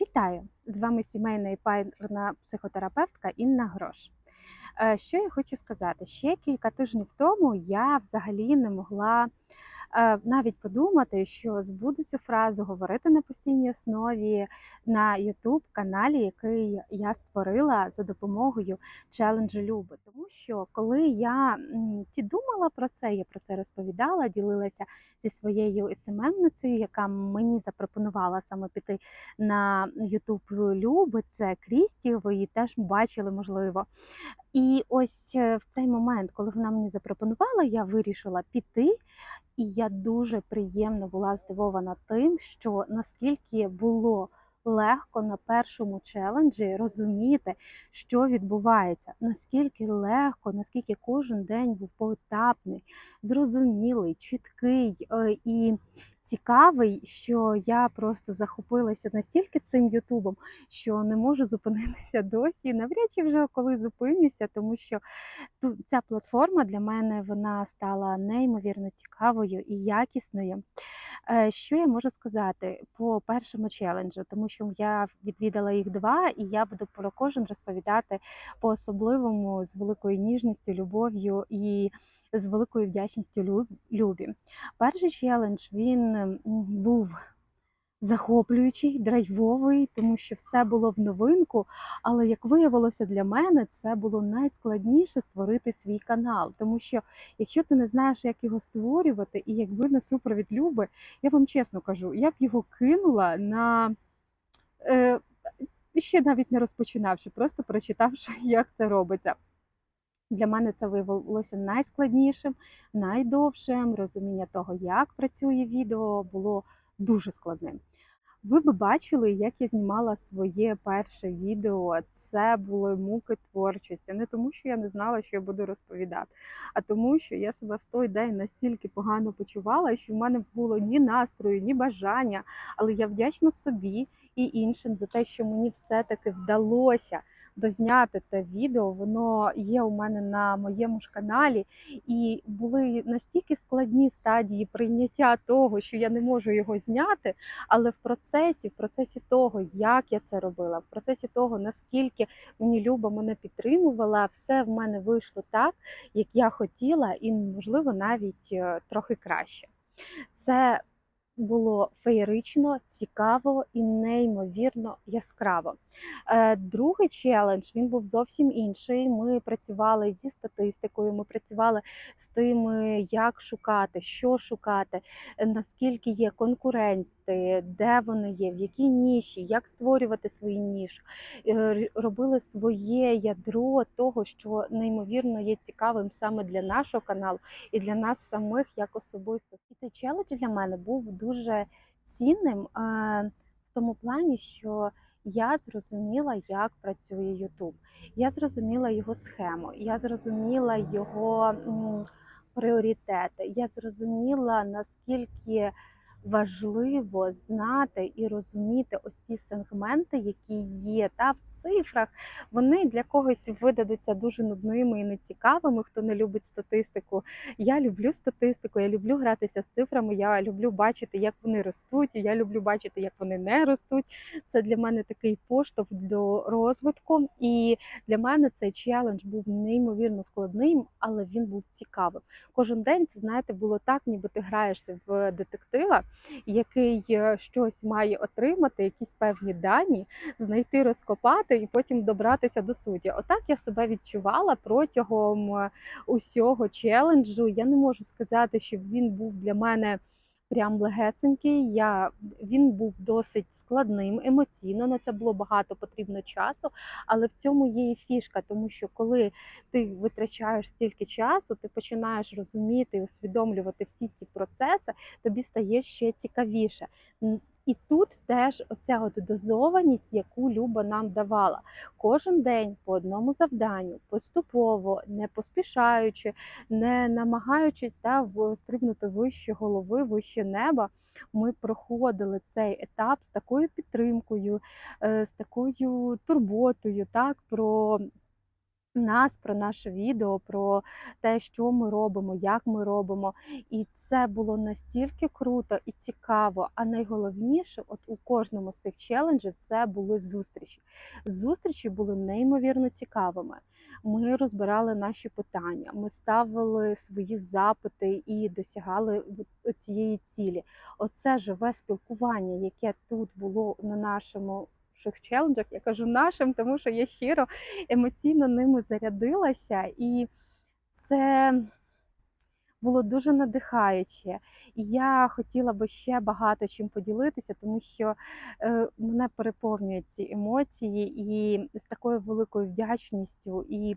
Вітаю! З вами сімейна і парна психотерапевтка Інна Грош. Е, Що я хочу сказати? Ще кілька тижнів тому я взагалі не могла навіть подумати, що збуду цю фразу говорити на постійній основі на youtube каналі, який я створила за допомогою челенджу Люби. Тому що коли я ті думала про це, я про це розповідала, ділилася зі своєю СММницею, яка мені запропонувала саме піти на youtube Люби, це Крісті, ви її теж бачили, можливо. І ось е, в цей момент, коли вона мені запропонувала, я вирішила піти. І я дуже приємно була здивована тим, що наскільки було легко на першому челенджі розуміти, що відбувається, наскільки легко, наскільки кожен день був поетапний, зрозумілий, чіткий е, і цікавий, що я просто захопилася настільки цим Ютубом, що не можу зупинитися досі. Навряд чи вже коли зупинюся, тому що ця платформа для мене вона стала неймовірно цікавою і якісною. Е, Що я можу сказати по першому челенджу, тому що я відвідала їх два, і я буду про кожен розповідати по особливому з великою ніжністю, любов'ю і з великою вдячністю Лю- Любі. Перший челендж він був захоплюючий, драйвовий, тому що все було в новинку. Але як виявилося для мене, це було найскладніше створити свій канал. Тому що якщо ти не знаєш, як його створювати, і якби не супровід Люби, я вам чесно кажу, я б його кинула на. Е, Ще навіть не розпочинавши, просто прочитавши, як це робиться. Для мене це виявилося найскладнішим, найдовшим. Розуміння того, як працює відео, було дуже складним. Ви б бачили, як я знімала своє перше відео. Це були муки творчості. Не тому, що я не знала, що я буду розповідати, а тому, що я себе в той день настільки погано почувала, що в мене не було ні настрою, ні бажання. Але я вдячна собі і іншим за те, що мені все-таки вдалося дозняти те відео. Воно є у мене на моєму ж каналі, і були настільки складні стадії прийняття того, що я не можу його зняти. Але в процесі, в процесі того, як я це робила, в процесі того, наскільки мені Люба мене підтримувала, все в мене вийшло так, як я хотіла, і можливо навіть е, трохи краще. Це було феєрично, цікаво і неймовірно яскраво. Е, Другий челендж він був зовсім інший. Ми працювали зі статистикою, ми працювали з тим, як шукати, що шукати, наскільки є конкуренти, де вони є, в якій ніші, як створювати свої ніші. Е, Робили своє ядро того, що неймовірно є цікавим саме для нашого каналу і для нас самих як особистостей. Цей челендж для мене був дуже цінним е, в тому плані, що я зрозуміла, як працює Ютуб. Я зрозуміла його схему, я зрозуміла його пріоритети. Я зрозуміла, наскільки важливо знати і розуміти ось ці сегменти, які є та в цифрах. Вони для когось видадуться дуже нудними і нецікавими, хто не любить статистику. Я люблю статистику, я люблю гратися з цифрами, я люблю бачити, як вони ростуть, я люблю бачити, як вони не ростуть. Це для мене такий поштовх до розвитку. І для мене цей челендж був неймовірно складним, але він був цікавим. Кожен день це знаєте було так, ніби ти граєшся в детектива, який е, щось має отримати, якісь певні дані, знайти, розкопати і потім добратися до суті. Отак я себе відчувала протягом е, усього челенджу. Я не можу сказати, що він був для мене. Прям легесенький, я він був досить складним емоційно. На це було багато потрібно часу, але в цьому є і фішка, тому що коли ти витрачаєш стільки часу, ти починаєш розуміти і усвідомлювати всі ці процеси, тобі стає ще цікавіше. І тут теж оця от дозованість, яку Люба нам давала. Кожен день по одному завданню, поступово, не поспішаючи, не намагаючись та, стрибнути вище голови, вище неба, ми проходили цей етап з такою підтримкою, е, з такою турботою, так, про нас, про наше відео, про те, що ми робимо, як ми робимо. І це було настільки круто і цікаво. А найголовніше, от у кожному з цих челенджів, це були зустрічі. Зустрічі були неймовірно цікавими. Ми розбирали наші питання, ми ставили свої запити і досягали цієї цілі. Оце живе спілкування, яке тут було на нашому наших челенджах. Я кажу нашим, тому що я щиро емоційно ними зарядилася, і це було дуже надихаюче. І я хотіла би ще багато чим поділитися, тому що е, мене переповнюють ці емоції, і з такою великою вдячністю і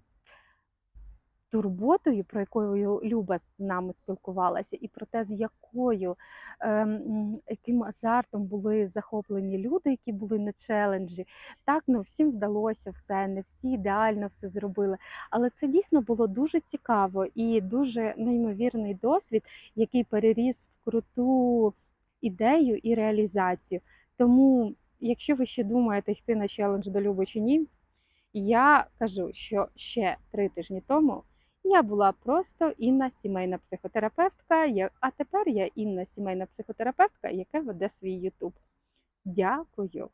турботою, про якою Люба з нами спілкувалася, і про те, з якою ем, яким азартом були захоплені люди, які були на челенджі. Так, ну всім вдалося все, не всі ідеально все зробили. Але це дійсно було дуже цікаво і дуже неймовірний досвід, який переріс в круту ідею і реалізацію. Тому, якщо ви ще думаєте йти на челендж до Люби чи ні, я кажу, що ще три тижні тому. Я була просто Інна сімейна психотерапевтка, а тепер я Інна сімейна психотерапевтка, яка веде свій Ютуб. Дякую!